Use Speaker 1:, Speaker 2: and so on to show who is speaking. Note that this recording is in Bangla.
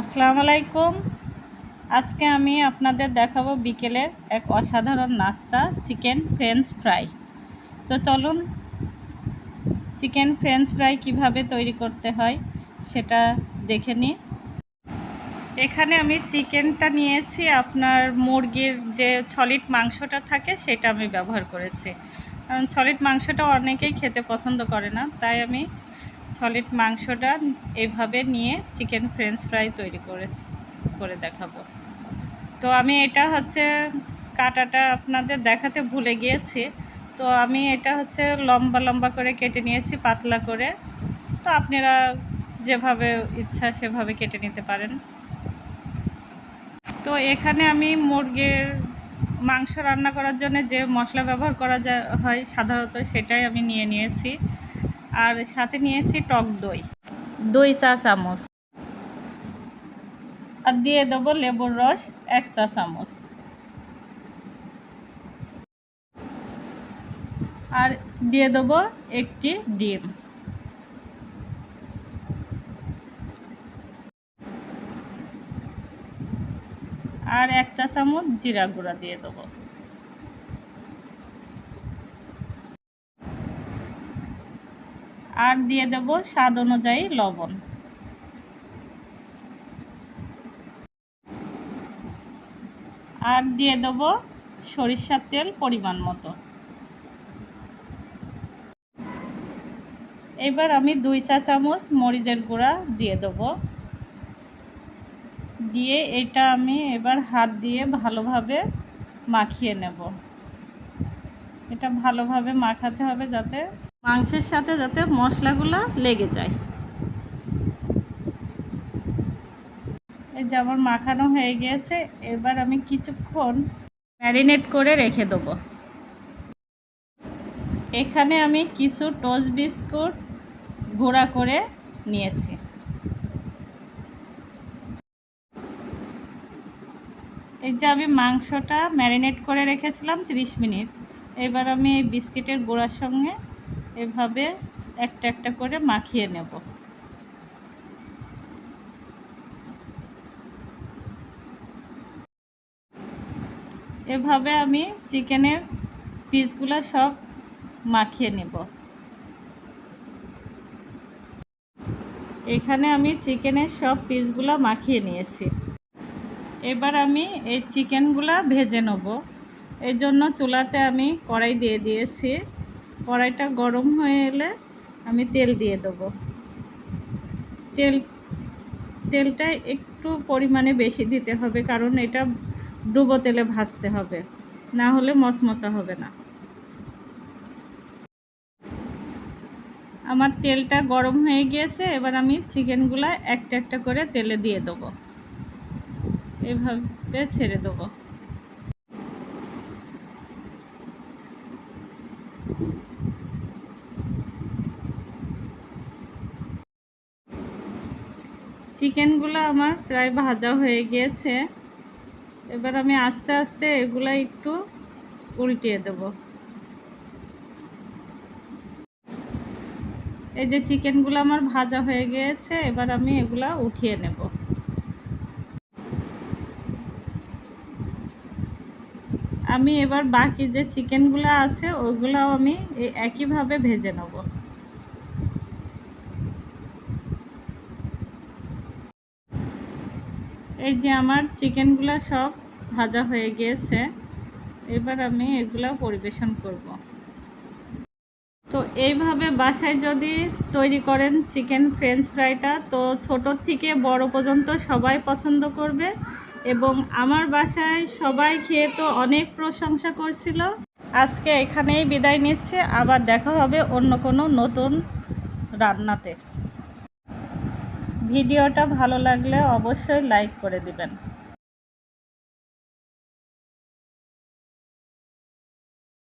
Speaker 1: আসসালামু আলাইকুম আজকে আমি আপনাদের দেখাবো বিকেলের এক অসাধারণ নাস্তা, চিকেন ফ্রেঞ্চ ফ্রাই। তো চলুন, চিকেন ফ্রেঞ্চ ফ্রাই কীভাবে তৈরি করতে হয় সেটা দেখে নিই। এখানে আমি চিকেনটা নিয়েছি, আপনার মুরগির যে সলিড মাংসটা থাকে সেটা আমি ব্যবহার করেছি। কারণ সলিড মাংসটা অনেকেই খেতে পছন্দ করে না, তাই আমি সলিড মাংসটা এইভাবে নিয়ে চিকেন ফ্রেঞ্চ ফ্রাই তৈরি করে করে দেখাবো। তো আমি এটা হচ্ছে কাটাটা আপনাদের দেখাতে ভুলে গিয়েছি। তো আমি এটা হচ্ছে লম্বা লম্বা করে কেটে নিয়েছি, পাতলা করে। তো আপনারা যেভাবে ইচ্ছা সেভাবে কেটে নিতে পারেন। তো এখানে আমি মুরগির মাংস রান্না করার জন্য যে মশলা ব্যবহার করা হয় সাধারণত সেটাই আমি নিয়ে নিয়েছি। আর সাথে নিয়েছি টক দই। দই চা চামচ। আর দিয়ে দেবো লেবুর রস, এক চা চামচ। আর দিয়ে দেবো একটি ডিম। আর এক চা চামচ জিরা গুঁড়া দিয়ে দেবো। আর দিয়ে দেব স্বাদ অনুযায়ী লবণ। আর দিয়ে দেব সরিষার তেল পরিমাণ মতো। এবার আমি দুই চা চামচ মরিচের গুঁড়া দিয়ে দেব। দিয়ে এটা আমি এবার হাত দিয়ে ভালোভাবে মাখিয়ে নেব। এটা ভালোভাবে মাখাতে হবে যাতে মাংসের সাথে যাতে মশলাগুলো লেগে যায়। এই যে আমার মাখানো হয়ে গিয়েছে, এবার আমি কিছুক্ষণ ম্যারিনেট করে রেখে দেবো। এখানে আমি কিছু টোস্ট বিস্কুট গুঁড়া করে নিয়েছি। এই যে আমি মাংসটা ম্যারিনেট করে রেখেছিলাম 30 মিনিট, এবার আমি এই বিস্কিটের গুঁড়ার সঙ্গে এভাবে একটা একটা করে মাখিয়ে নেব। এভাবে আমি চিকেনের পিসগুলো সব মাখিয়ে নেব। এখানে আমি চিকেনের সব পিসগুলো মাখিয়ে নিয়েছি। এবার আমি এই চিকেনগুলো ভেজে নেব। এই জন্য চুলাতে আমি কড়াই দিয়ে দিয়েছি। কড়াইটা গরম হয়ে এলে আমি তেল দিয়ে দেবো। তেল, তেলটা একটু পরিমাণে বেশি দিতে হবে কারণ এটা ডুবো তেলে ভাজতে হবে, না হলে মশমশা হবে না। আমার তেলটা গরম হয়ে গিয়েছে, এবার আমি চিকেনগুলো একটা একটা করে তেলে দিয়ে দেবো। এভাবে ছেড়ে দেবো। চিকেনগুলো আমার প্রায় ভাজা হয়ে গিয়েছে। এবার আমি আস্তে আস্তে এগুলা একটু উল্টিয়ে দেব। এই যে চিকেনগুলো আমার ভাজা হয়ে গিয়েছে, এবার আমি এগুলা উঠিয়ে নেব। আমি এবার বাকি যে চিকেনগুলো আছে ওইগুলাও আমি একইভাবে ভেজে নেব। এই যে আমার চিকেনগুলো সব ভাজা হয়ে গিয়েছে। এবার আমি এগুলো পরিবেশন করব। তো এইভাবে বাসায় যদি তৈরি করেন চিকেন ফ্রেঞ্চ ফ্রাইটা, তো ছোটোর থেকে বড় পর্যন্ত সবাই পছন্দ করবে এবং আমার বাসায় সবাই খেয়ে তো অনেক প্রশংসা করছিল। আজকে এখানেই বিদায় নিচ্ছে। আবার দেখা হবে অন্য কোনো নতুন রান্নাতে। ভিডিওটা ভালো লাগলে অবশ্যই লাইক করে দিবেন।